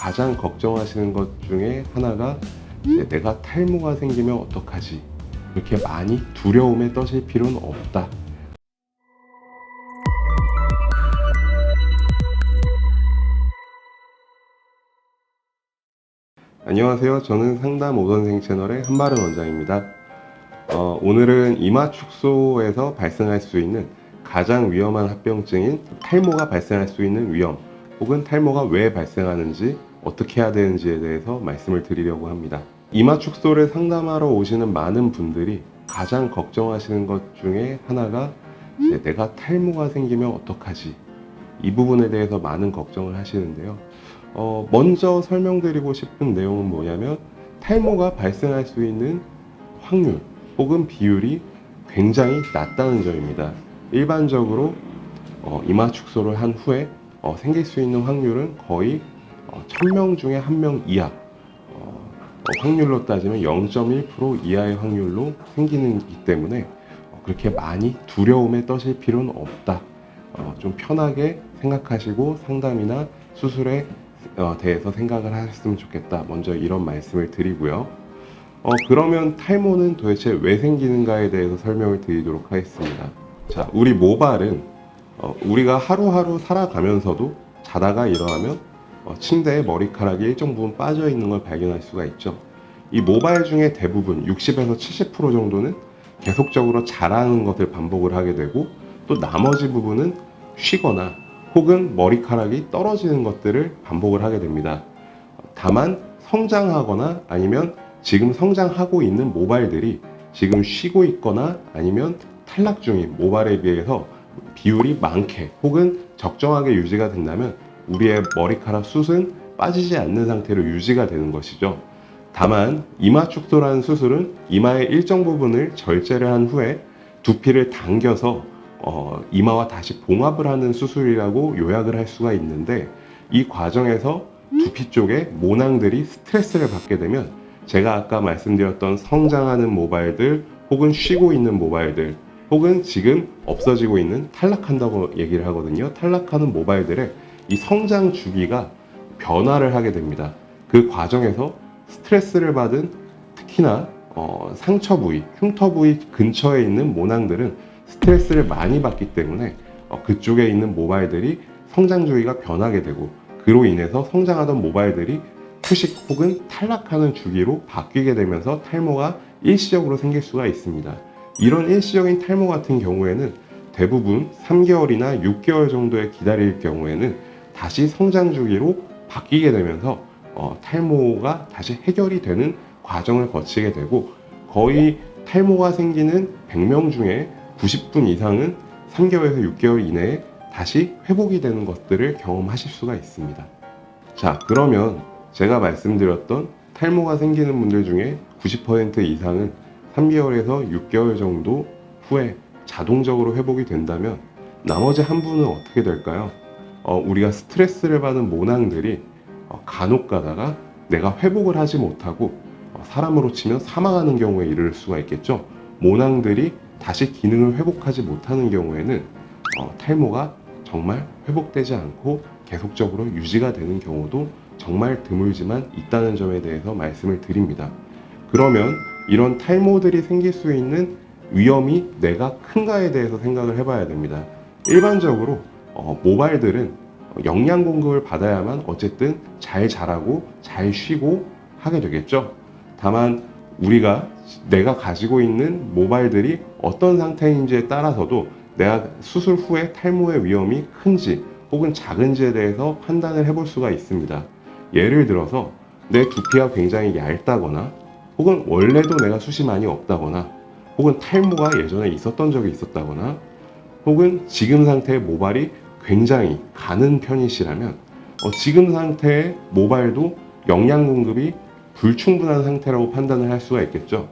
가장 걱정하시는 것 중에 하나가 내가 탈모가 생기면 어떡하지? 이렇게 많이 두려움에 떠실 필요는 없다. 안녕하세요. 저는 상담 오선생 채널의 한마른 원장입니다. 어, 오늘은 이마 축소에서 발생할 수 있는 가장 위험한 합병증인 탈모가 발생할 수 있는 위험 혹은 탈모가 왜 발생하는지 어떻게 해야 되는지에 대해서 말씀을 드리려고 합니다. 이마 축소를 상담하러 오시는 많은 분들이 가장 걱정하시는 것 중에 하나가 내가 탈모가 생기면 어떡하지? 이 부분에 대해서 많은 걱정을 하시는데요. 어, 먼저 설명드리고 싶은 내용은 뭐냐면 탈모가 발생할 수 있는 확률 혹은 비율이 굉장히 낮다는 점입니다. 일반적으로 어, 이마 축소를 한 후에 어, 생길 수 있는 확률은 거의 어, 1000명 중에 1명 이하 어, 어, 확률로 따지면 0.1% 이하의 확률로 생기는 기 때문에 어, 그렇게 많이 두려움에 떠실 필요는 없다. 어, 좀 편하게 생각하시고 상담이나 수술에 어, 대해서 생각을 하셨으면 좋겠다. 먼저 이런 말씀을 드리고요. 어, 그러면 탈모는 도대체 왜 생기는가에 대해서 설명을 드리도록 하겠습니다. 자, 우리 모발은 어, 우리가 하루하루 살아가면서도 자다가 일어나면 어, 침대에 머리카락이 일정 부분 빠져 있는 걸 발견할 수가 있죠. 이 모발 중에 대부분 60에서 70% 정도는 계속적으로 자라는 것을 반복을 하게 되고 또 나머지 부분은 쉬거나 혹은 머리카락이 떨어지는 것들을 반복을 하게 됩니다. 다만 성장하거나 아니면 지금 성장하고 있는 모발들이 지금 쉬고 있거나 아니면 탈락 중인 모발에 비해서 비율이 많게 혹은 적정하게 유지가 된다면 우리의 머리카락 숱은 빠지지 않는 상태로 유지가 되는 것이죠. 다만 이마 축소라는 수술은 이마의 일정 부분을 절제를 한 후에 두피를 당겨서 어, 이마와 다시 봉합을 하는 수술이라고 요약을 할 수가 있는데 이 과정에서 두피 쪽에 모낭들이 스트레스를 받게 되면 제가 아까 말씀드렸던 성장하는 모발들 혹은 쉬고 있는 모발들 혹은 지금 없어지고 있는 탈락한다고 얘기를 하거든요. 탈락하는 모발들의 이 성장 주기가 변화를 하게 됩니다. 그 과정에서 스트레스를 받은 특히나 어, 상처 부위, 흉터 부위 근처에 있는 모낭들은 스트레스를 많이 받기 때문에 어, 그쪽에 있는 모발들이 성장 주기가 변하게 되고 그로 인해서 성장하던 모발들이 휴식 혹은 탈락하는 주기로 바뀌게 되면서 탈모가 일시적으로 생길 수가 있습니다. 이런 일시적인 탈모 같은 경우에는 대부분 3개월이나 6개월 정도의 기다릴 경우에는 다시 성장 주기로 바뀌게 되면서 어, 탈모가 다시 해결이 되는 과정을 거치게 되고 거의 탈모가 생기는 100명 중에 90분 이상은 3개월에서 6개월 이내에 다시 회복이 되는 것들을 경험하실 수가 있습니다. 자, 그러면 제가 말씀드렸던 탈모가 생기는 분들 중에 90% 이상은 3개월에서 6개월 정도 후에 자동적으로 회복이 된다면 나머지 한 분은 어떻게 될까요? 어, 우리가 스트레스를 받은 모낭들이 어, 간혹 가다가 내가 회복을 하지 못하고 어, 사람으로 치면 사망하는 경우에 이를 수가 있겠죠. 모낭들이 다시 기능을 회복하지 못하는 경우에는 어, 탈모가 정말 회복되지 않고 계속적으로 유지가 되는 경우도 정말 드물지만 있다는 점에 대해서 말씀을 드립니다. 그러면 이런 탈모들이 생길 수 있는 위험이 내가 큰가에 대해서 생각을 해봐야 됩니다. 일반적으로 어, 모발들은 영양 공급을 받아야만 어쨌든 잘 자라고 잘 쉬고 하게 되겠죠. 다만 우리가 내가 가지고 있는 모발들이 어떤 상태인지에 따라서도 내가 수술 후에 탈모의 위험이 큰지 혹은 작은지에 대해서 판단을 해볼 수가 있습니다. 예를 들어서 내 두피가 굉장히 얇다거나 혹은 원래도 내가 숱이 많이 없다거나 혹은 탈모가 예전에 있었던 적이 있었다거나 혹은 지금 상태의 모발이 굉장히 가는 편이시라면 어, 지금 상태의 모발도 영양 공급이 불충분한 상태라고 판단을 할 수가 있겠죠.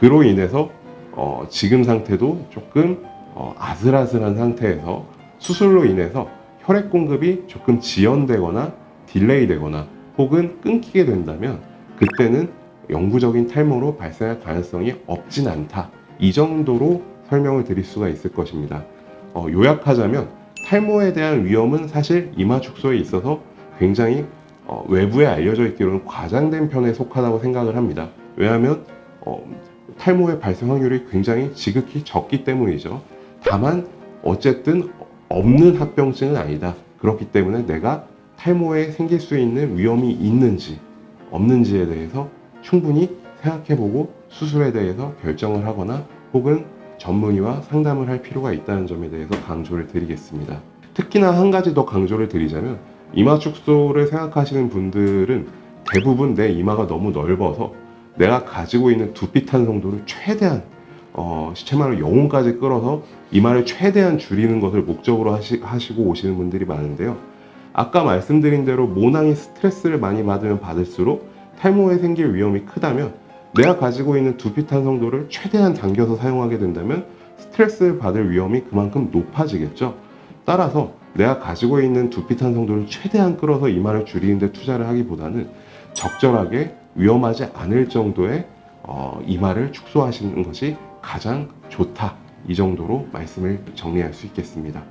그로 인해서 어, 지금 상태도 조금 어, 아슬아슬한 상태에서 수술로 인해서 혈액 공급이 조금 지연되거나 딜레이 되거나 혹은 끊기게 된다면 그때는 영구적인 탈모로 발생할 가능성이 없진 않다. 이 정도로 설명을 드릴 수가 있을 것입니다. 어, 요약하자면 탈모에 대한 위험은 사실 이마 축소에 있어서 굉장히 어, 외부에 알려져 있기로는 과장된 편에 속하다고 생각을 합니다. 왜냐하면 어, 탈모의 발생 확률이 굉장히 지극히 적기 때문이죠. 다만 어쨌든 없는 합병증은 아니다. 그렇기 때문에 내가 탈모에 생길 수 있는 위험이 있는지 없는지에 대해서 충분히 생각해보고 수술에 대해서 결정을 하거나 혹은 전문의와 상담을 할 필요가 있다는 점에 대해서 강조를 드리겠습니다. 특히나 한 가지 더 강조를 드리자면 이마 축소를 생각하시는 분들은 대부분 내 이마가 너무 넓어서 내가 가지고 있는 두피 탄성도를 최대한 어, 시체말로 영혼까지 끌어서 이마를 최대한 줄이는 것을 목적으로 하시, 하시고 오시는 분들이 많은데요. 아까 말씀드린 대로 모낭이 스트레스를 많이 받으면 받을수록 탈모에 생길 위험이 크다면 내가 가지고 있는 두피 탄성도를 최대한 당겨서 사용하게 된다면 스트레스를 받을 위험이 그만큼 높아지겠죠. 따라서 내가 가지고 있는 두피 탄성도를 최대한 끌어서 이마를 줄이는 데 투자를 하기보다는 적절하게 위험하지 않을 정도의 어, 이마를 축소하시는 것이 가장 좋다. 이 정도로 말씀을 정리할 수 있겠습니다.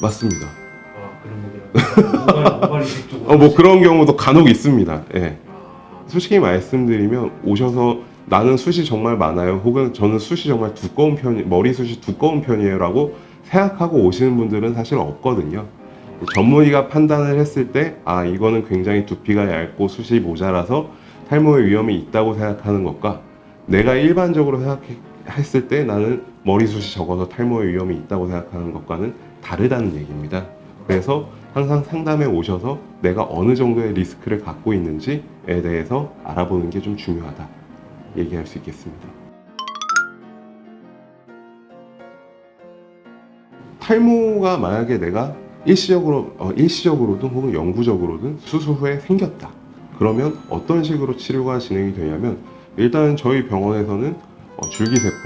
맞습니다. 아 그런 거구나. 모발 모발 이식 쪽으로. 어, 뭐 그런 경우도 간혹 있습니다. 예. 아, 솔직히 말씀드리면 오셔서 나는 숱이 정말 많아요. 혹은 저는 숱이 정말 두꺼운 편, 머리숱이 두꺼운 편이에요라고 생각하고 오시는 분들은 사실 없거든요. 전문의가 판단을 했을 때, 아, 이거는 굉장히 두피가 얇고 숱이 모자라서 탈모의 위험이 있다고 생각하는 것과 내가 일반적으로 생각했을 때 나는 머리숱이 적어서 탈모의 위험이 있다고 생각하는 것과는 다르다는 얘기입니다. 그래서 항상 상담에 오셔서 내가 어느 정도의 리스크를 갖고 있는지에 대해서 알아보는 게 좀 중요하다. 얘기할 수 있겠습니다. 탈모가 만약에 내가 일시적으로 어, 일시적으로든 혹은 영구적으로든 수술 후에 생겼다. 그러면 어떤 식으로 치료가 진행이 되냐면 일단 저희 병원에서는 어, 줄기세포,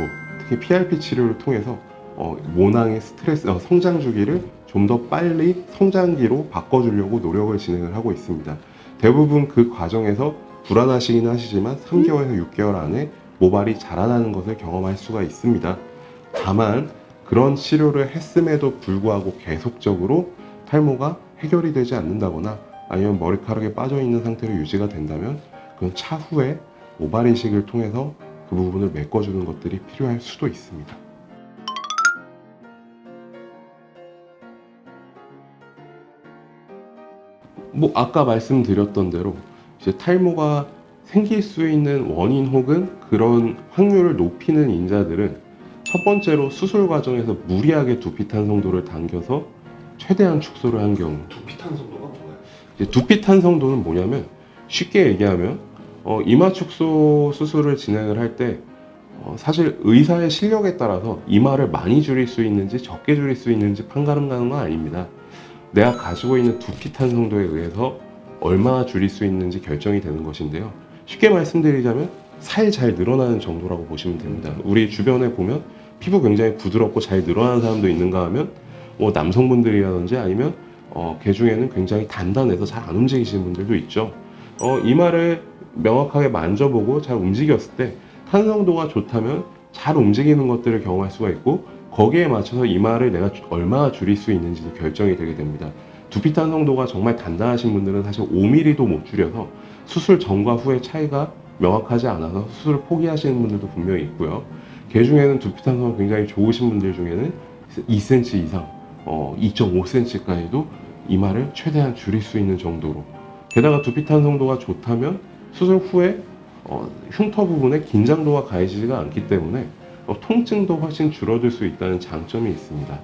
특히 PRP 치료를 통해서 어, 모낭의 스트레스 어, 성장 주기를 좀 더 빨리 성장기로 바꿔주려고 노력을 진행을 하고 있습니다. 대부분 그 과정에서 불안하시긴 하시지만 3개월에서 6개월 안에 모발이 자라나는 것을 경험할 수가 있습니다. 다만 그런 치료를 했음에도 불구하고 계속적으로 탈모가 해결이 되지 않는다거나 아니면 머리카락에 빠져 있는 상태로 유지가 된다면 그건 차후에 모발 이식을 통해서 그 부분을 메꿔주는 것들이 필요할 수도 있습니다. 뭐 아까 말씀드렸던 대로 이제 탈모가 생길 수 있는 원인 혹은 그런 확률을 높이는 인자들은 첫 번째로 수술 과정에서 무리하게 두피 탄성도를 당겨서 최대한 축소를 한 경우 두피 탄성도가 뭐예요? 이제 두피 탄성도는 뭐냐면 쉽게 얘기하면 어, 이마 축소 수술을 진행을 할때 어, 사실 의사의 실력에 따라서 이마를 많이 줄일 수 있는지 적게 줄일 수 있는지 판가름 가는 건 아닙니다. 내가 가지고 있는 두피 탄성도에 의해서 얼마나 줄일 수 있는지 결정이 되는 것인데요. 쉽게 말씀드리자면 살 잘 늘어나는 정도라고 보시면 됩니다. 우리 주변에 보면 피부 굉장히 부드럽고 잘 늘어나는 사람도 있는가 하면 뭐 남성분들이라든지 아니면 어, 개 중에는 굉장히 단단해서 잘 안 움직이시는 분들도 있죠. 어, 이마를 명확하게 만져보고 잘 움직였을 때 탄성도가 좋다면 잘 움직이는 것들을 경험할 수가 있고 거기에 맞춰서 이마를 내가 주- 얼마나 줄일 수 있는지 결정이 되게 됩니다. 두피 탄성도가 정말 단단하신 분들은 사실 5mm도 못 줄여서 수술 전과 후의 차이가 명확하지 않아서 수술을 포기하시는 분들도 분명히 있고요. 개 중에는 두피 탄성이 굉장히 좋으신 분들 중에는 2cm 이상, 어, 2.5cm까지도 이마를 최대한 줄일 수 있는 정도로. 게다가 두피 탄성도가 좋다면 수술 후에 어, 흉터 부분에 긴장도가 가해지지가 않기 때문에 어, 통증도 훨씬 줄어들 수 있다는 장점이 있습니다.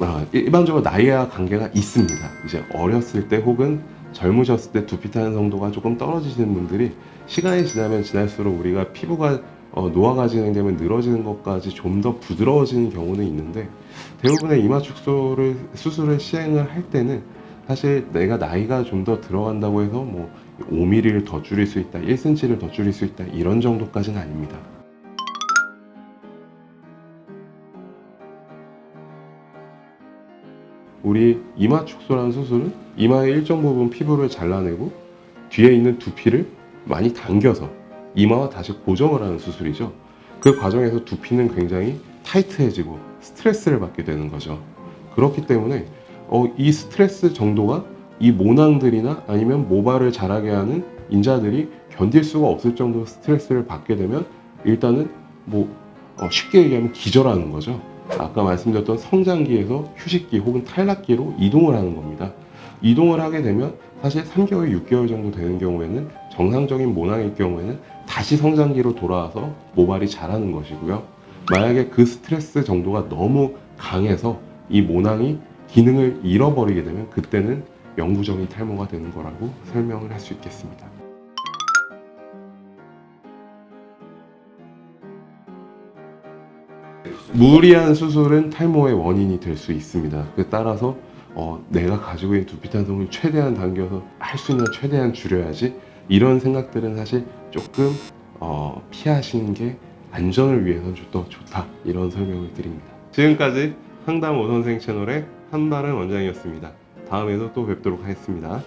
아, 일반적으로 나이와 관계가 있습니다. 이제 어렸을 때 혹은 젊으셨을 때 두피 탄성도가 조금 떨어지시는 분들이 시간이 지나면 지날수록 우리가 피부가 어, 노화가 진행되면 늘어지는 것까지 좀 더 부드러워지는 경우는 있는데 대부분의 이마 축소를 수술을 시행을 할 때는 사실 내가 나이가 좀 더 들어간다고 해서 뭐 5mm를 더 줄일 수 있다, 1cm를 더 줄일 수 있다 이런 정도까지는 아닙니다. 우리 이마 축소라는 수술은 이마의 일정 부분 피부를 잘라내고 뒤에 있는 두피를 많이 당겨서 이마와 다시 고정을 하는 수술이죠. 그 과정에서 두피는 굉장히 타이트해지고 스트레스를 받게 되는 거죠. 그렇기 때문에 어, 이 스트레스 정도가 이 모낭들이나 아니면 모발을 자라게 하는 인자들이 견딜 수가 없을 정도로 스트레스를 받게 되면 일단은 뭐 어, 쉽게 얘기하면 기절하는 거죠. 아까 말씀드렸던 성장기에서 휴식기 혹은 탈락기로 이동을 하는 겁니다. 이동을 하게 되면 사실 3개월, 6개월 정도 되는 경우에는 정상적인 모낭일 경우에는 다시 성장기로 돌아와서 모발이 자라는 것이고요. 만약에 그 스트레스 정도가 너무 강해서 이 모낭이 기능을 잃어버리게 되면 그때는 영구적인 탈모가 되는 거라고 설명을 할 수 있겠습니다. 무리한 수술은 탈모의 원인이 될 수 있습니다. 그 따라서 어, 내가 가지고 있는 두피 탄성을 최대한 당겨서 할 수 있는 한 최대한 줄여야지 이런 생각들은 사실 조금 어, 피하시는 게 안전을 위해서는 좀더 좋다 이런 설명을 드립니다. 지금까지 상담 오선생 채널의 한바른 원장이었습니다. 다음에도 또 뵙도록 하겠습니다.